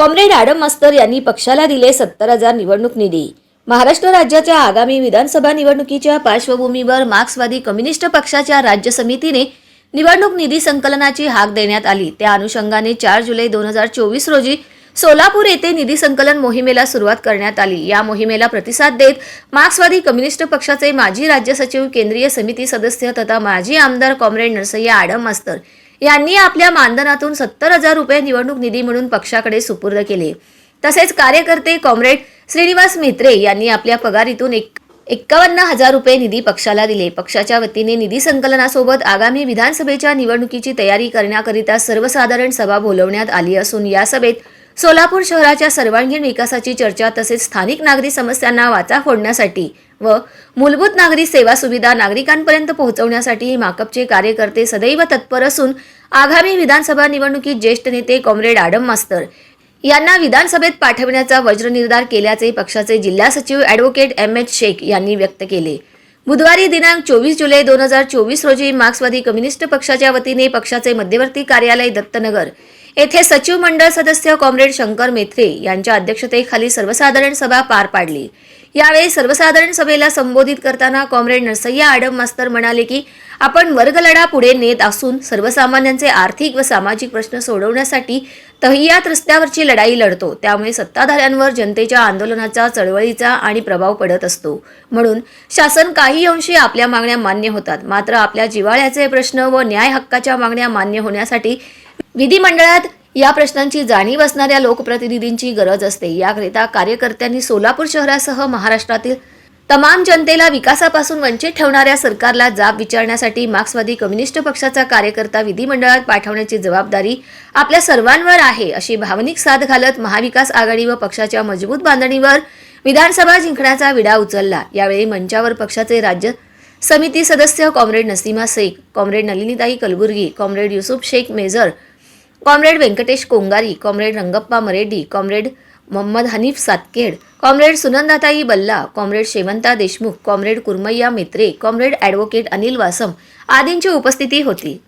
Comrade Adam मास्तर यांनी पक्षाला दिले सत्तर हजार निवडणूक निधी. महाराष्ट्र राज्याच्या आगामी विधानसभा निवडणुकीच्या पार्श्वभूमीवर मार्क्सवादी कम्युनिस्ट पक्षाच्या राज्य समितीने निवडणूक निधी संकलनाची हाक देण्यात आली. त्या अनुषंगाने चार जुलै दोन हजार चोवीस रोजी सोलापूर येथे निधी संकलन मोहिमेला सुरुवात करण्यात आली. या मोहिमेला प्रतिसाद देत मार्क्सवादी कम्युनिस्ट पक्षाचे माजी राज्य सचिव केंद्रीय समिती सदस्य तथा माजी आमदार कॉम्रेड नरसय्या आडम मास्तर यांनी आपल्या मानधनातून सत्तर हजार रुपये निवडणूक निधी म्हणून पक्षाकडे सुपूर्द केले. तसेच कार्यकर्ते कॉम्रेड श्रीनिवास मित्रे यांनी आपल्या पगारीतून एक एक्कावन्न हजार रुपये निधी पक्षाला दिले. पक्षाच्या वतीने निधी संकलनासोबत आगामी विधानसभेच्या निवडणुकीची तयारी करण्याकरिता सर्वसाधारण सभा बोलवण्यात आली असून या सभेत सोलापूर शहराच्या सर्वांगीण विकासाची चर्चा तसेच स्थानिक नागरी समस्यांना वाचा फोडण्यासाठी व मूलभूत नागरी सेवा सुविधा नागरिकांपर्यंत पोहोचवण्यासाठी माकपचे कार्यकर्ते सदैव तत्पर असून आगामी विधानसभा निवडणुकीत ज्येष्ठ नेते कॉम्रेड आडम मास्तर यांना विधानसभेत पाठविण्याचा वज्रनिर्धार केल्याचे पक्षाचे जिल्हा सचिव ॲडव्होकेट एम एच शेख यांनी व्यक्त केले. बुधवारी दिनांक चोवीस जुलै दोन हजार चोवीस रोजी मार्क्सवादी कम्युनिस्ट पक्षाच्या वतीने पक्षाचे मध्यवर्ती कार्यालय दत्तनगर येथे सचिव मंडळ सदस्य कॉम्रेड शंकर मेथरे यांच्या अध्यक्षतेखाली सर्वसाधारण सभा पार पाडली. यावेळी सर्वसाधारण सभेला संबोधित करताना कॉम्रेड नरसय्या आडम मास्तर म्हणाले की आपण वर्गलढा पुढे नेत असून सर्वसामान्यांचे आर्थिक व सामाजिक प्रश्न सोडवण्यासाठी तहियात रस्त्यावरची लढाई लढतो. त्यामुळे सत्ताधाऱ्यांवर जनतेच्या आंदोलनाचा चळवळीचा आणि प्रभाव पडत असतो. म्हणून शासन काही अंशी आपल्या मागण्या मान्य होतात. मात्र आपल्या जिव्हाळ्याचे प्रश्न व न्याय हक्काच्या मागण्या मान्य होण्यासाठी विधिमंडळात या प्रश्नांची जाणीव असणाऱ्या लोकप्रतिनिधींची गरज असते. याकरिता कार्यकर्त्यांनी सोलापूर शहरासह महाराष्ट्रातील तमाम जनतेला विकासापासून वंचित ठेवणाऱ्या सरकारला जाब विचारण्यासाठी मार्क्सवादी कम्युनिस्ट पक्षाचा कार्यकर्ता विधिमंडळात पाठवण्याची जबाबदारी आपल्या सर्वांवर आहे अशी भावनिक साथ घालत महाविकास आघाडी व पक्षाच्या मजबूत बांधणीवर विधानसभा जिंकण्याचा विडा उचलला. यावेळी मंचावर पक्षाचे राज्य समिती सदस्य comrade Nasima Shaikh comrade Nalinitai Kalburgi comrade Yusuf Shaikh major comrade Venkatesh Kongari comrade Rangappa Mareddy comrade Mohammad Hanif Satkhed comrade सुनंदाताई Balla comrade Shevanta Deshmukh comrade Kurmayya Mitre comrade advocate Anil Vasam आदींची उपस्थिती होती.